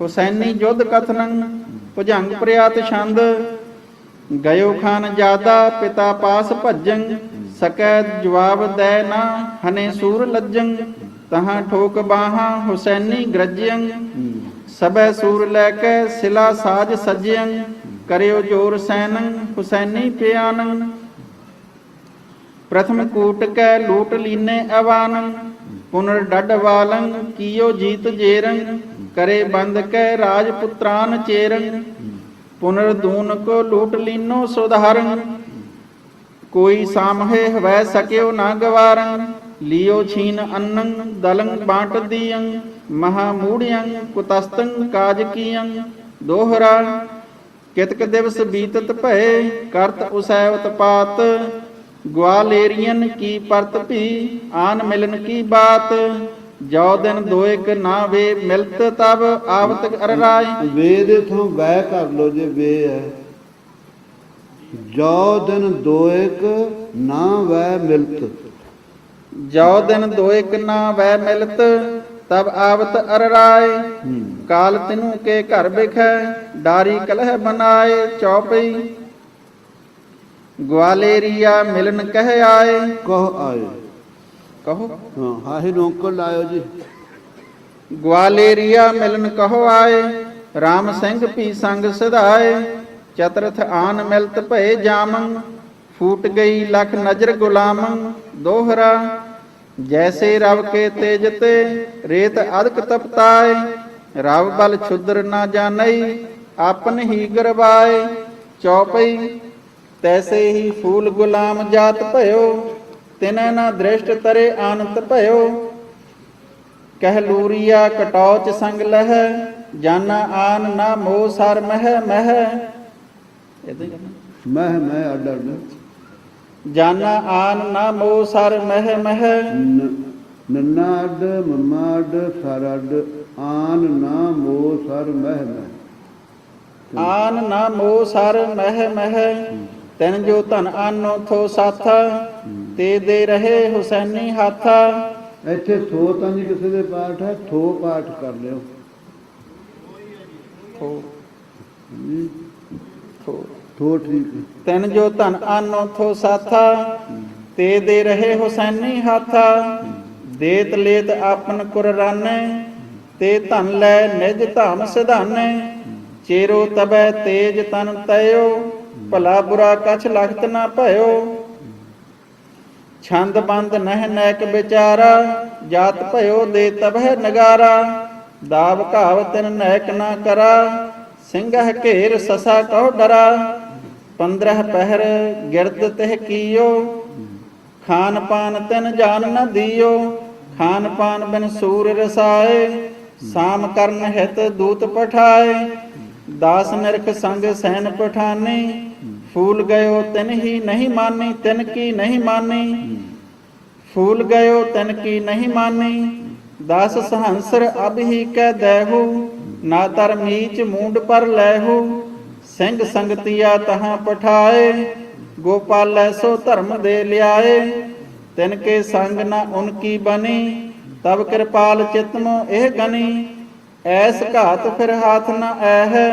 ਹੁਸੈਨੀ ਯੁੱਧ ਕਥਨੰ, ਭੁਜੰਗ ਪ੍ਰਿਆਤ ਛੰਦ। ਗਇਓ ਖਾਨ ਜਾਦਾ, ਪਿਤਾ ਪਾਸ ਭੱਜੰ, ਸਕੈ ਜਵਾਬ ਦੈ ਨਾ, ਹਨੇ ਸੂਰ ਲੱਜੰ। ਤਹਾਂ ਠੋਕ ਬਾਹਾਂ, ਹੁਸੈਨੀ ਗਰਜਯੰ। ਸਬੈ ਸੂਰ ਲੈ ਕੇ ਸਿਲਾ ਸਾਜ ਸਜਯੰ। ਕਰਿਓ ਜੋਰ ਸੈਨੰ, ਹੁਸੈਨੀ ਪਿਆਨੰ। ਪ੍ਰਥਮ ਕੂਟ ਕੈ, ਲੂਟ ਲੀਨੇ ਅਵਾਨੰ। ਪੁਨਰ ਡੱਡ ਵਾਲੰ, ਕੀਓ ਜੀਤ ਜੇਰੰ। ਕਰੇ ਬੰਦ ਕੈ ਰਾਜ ਪੁੱਤਰਾਨ ਚੇਰੰ, ਪੁਨਰ ਦੂਨ ਕੋ ਲੂਟ ਲੀਨੋ ਸੁਧਾਰੰ। ਕੋਈ ਸਾਮਹੇ ਹਵੈ ਸਕਿਓ ਨਾ ਗਵਾਰੰ, ਲਿਓ ਛੀਨ ਅੰਨੰ, ਦਲੰ ਬਾਟ ਦੀਯੰ ਮਹਾ ਮੂੜਿਯੰ ਕੁਤਸਤੰ ਕਾਜ ਕੀਯੰ ਦੋਹਰਾ, ਕਿਤਕ ਦਿਵਸ ਬੀਤਤ ਭਏ, ਕਰਤ ਉਸੈ ਉਤਪਾਤ। ਗਵਾਲੇਰੀਅਨ ਕੀ ਪਰਤ ਭੀ, ਆਨ ਮਿਲਨ ਕੀ ਬਾਤ। ਜੋ ਦਿਨ ਦੋਇਕ ਨਾ ਵੇ ਮਿਲਤ ਤਬ ਆਵਤ ਅਰ ਰਾਏ ਵੇਦ ਇਥੋਂ ਗਾਇ ਕਰ ਲੋ ਜੇ ਵੇ ਹੈ ਜੋ ਦਿਨ ਦੋਇਕ ਨਾ ਵੈ ਮਿਲਤ। ਜੋ ਦਿਨ ਦੋਇਕ ਨਾ ਵੈ ਮਿਲਤ ਤਬ ਆਵਤ ਅਰ ਰਾਏ ਕਾਲ ਤਿਨੂ ਕੇ ਘਰ ਬਿਖੈ ਡਾਰੀ ਕਲਹ ਬਨਾਏ ਚੌਪਈ। ਗਵਾਲੇਰੀਆ ਮਿਲਨ ਕਹਿ ਆਏ। ਕਹ ਆਏ। ਕਹੋ ਹਾਂ ਹਾਹੀ ਨੌਕਰ ਲਾਇਓ ਜੀ ਗਵਾਲੇਰੀਆ ਮਿਲਨ ਕਹੋ ਆਏ RAM ਸਿੰਘ ਭੀ ਸੰਗ ਸਧਾਏ ਚਤਰਥ ਆਨ ਮਿਲਤ ਭਏ ਜਾਮੰ ਫੂਟ ਗਈ ਲਖ ਨਜ਼ਰ ਗੁਲਾਮੰ ਦੋਹਰਾ ਜੈਸੇ ਰਵ ਕੇ ਤੇਜ ਤੇ ਰੇਤ ਅਦਕ ਤਪਤਾਏ ਰਵ ਬਲ ਛੁਦਰ ਨਾ ਜਾਣਈ ਆਪਨ ਹੀ ਗਰਵਾਏ ਚੌਪਈ ਤੈਸੇ ਹੀ ਫੂਲ ਗੁਲਾਮ ਜਾਤ ਭਇਓ ਤਿਨੈ ਨਾ ਦ੍ਰਿਸ਼ਟ ਤਰੇ ਆਨੰਤ ਭਇਓ। ਕਹਿ ਲੂਰੀਆ ਕਟੌਚ ਸੰਗ ਲਹਿ ਜਾਨਾ ਆਨ ਨਾ ਮੋ ਸਰ ਮਹਿ ਮਹਿ। ਇਦਾਂ ਹੀ ਕਰਨਾ। ਮਹਿ ਮੈਂ ਅੱਡ ਅੱਡ। ਜਾਨਾ ਆਨ ਨਾ ਮੋ ਸਰ ਮਹਿ ਮਹਿ। ਨੰਨਾ ਅੱਡ ਮੰਮਾ ਅੱਡ ਸਰ ਅੱਡ ਆਨ ਨਾ ਮੋ ਸਰ ਮਹਿ ਮਹਿ। ਆਨ ਨਾ ਮੋ ਸਰ ਮਹਿ ਮਹਿ। ਤੈਨ ਜੋ ਧਨ ਆਨੋ ਥੋ ਸਾਥਾ। ਤੇ ਦੇ ਰਹੇ ਹੁਸੈਨੀ ਹਾਥਾ। ਇੱਥੇ ਥੋ ਤਾਂ ਨਹੀਂ ਕਿਸੇ ਦੇ ਪਾਠ ਹੈ ਥੋ ਪਾਠ ਕਰ ਲਿਓ। ਥੋ। ਥੋ। ਥੋ ਠੀਕ। ਤੈਨ ਜੋ ਧਨ ਆਨੋ ਥੋ ਸਾਥਾ ਤੇ ਦੇ ਰਹੇ ਹੁਸੈਨੀ ਹਾਥਾ ਦੇਤ ਲੇਤ ਆਪਨ ਕੁਰਾਨੇ ਤੇ ਧਨ ਲੈ ਨਿਜ ਧਾਮ ਸਿਧਾਨੇ ਚੇਰੋ ਤਬੈ ਤੇਜ ਤਨ ਤਇਓ ਭਲਾ ਬੁਰਾ ਕਛ ਲਖਤ ਨਾ ਭਇਓ। ਛੰਦ ਬੰਦ ਨਹਿ ਨੈਕ ਵਿਚਾਰਾ, ਜਾਤ ਭਇਓ ਦੇ ਤਬਹਿ ਨਗਾਰਾ, ਦਾਵ ਘਾਵ ਤਿਨ ਨੈਕ ਨਾ ਕਰਾ, ਸਿੰਘਹ ਘੇਰ ਸਸਾ ਕਉ ਡਰਾ, ਪੰਦਰਹ ਪਹਿਰ ਗਿਰਦ ਤਿਹ ਕੀਓ ਖਾਨ ਪਾਨ ਤਿਨ ਜਾਨ ਨ ਦੀਓ ਖਾਨ ਪਾਨ ਬਿਨ ਸੂਰ ਰਸਾਏ, ਸਾਮ ਕਰਨ ਹਿਤ ਦੂਤ ਪਠਾਏ, ਦਾਸ ਨਿਰਖ ਸੰਗ ਸੈਨ ਪਠਾਨੀ ਫੂਲ ਗਇਓ ਤਿਨ ਹੀ ਨਹੀਂ ਮਾਨੀ, ਤਿਨ ਕੀ ਨਹੀਂ ਮਾਨੀ। ਫੂਲ ਗਇਓ ਤਿਨ ਕੀ ਨਹੀਂ ਮਾਨੀ, ਦਸ ਸਹੰਸਰ ਅਬ ਹੀ ਕਹਿ ਦੇਹੂ ਨਾ ਤਰ ਮੀਚ ਮੂੰਡ ਪਰ ਲੈਹੂ ਸਿੰਘ ਸੰਗਤੀਆ ਤਹਾਂ ਪਠਾਏ, ਗੋਪਾਲੈ ਸੋ ਧਰਮ ਦੇ ਲਿਆਏ। ਤਿਨ ਕੇ ਸੰਗ ਨਾ ਉਨ ਬਣੀ ਤਬ ਕਿਰਪਾਲ ਚਿਤਮੋ ਇਹ ਗਨੀ। ਐਸ ਘਾਤ ਫਿਰ ਹਾਥ ਨਾ ਐ ਹੈ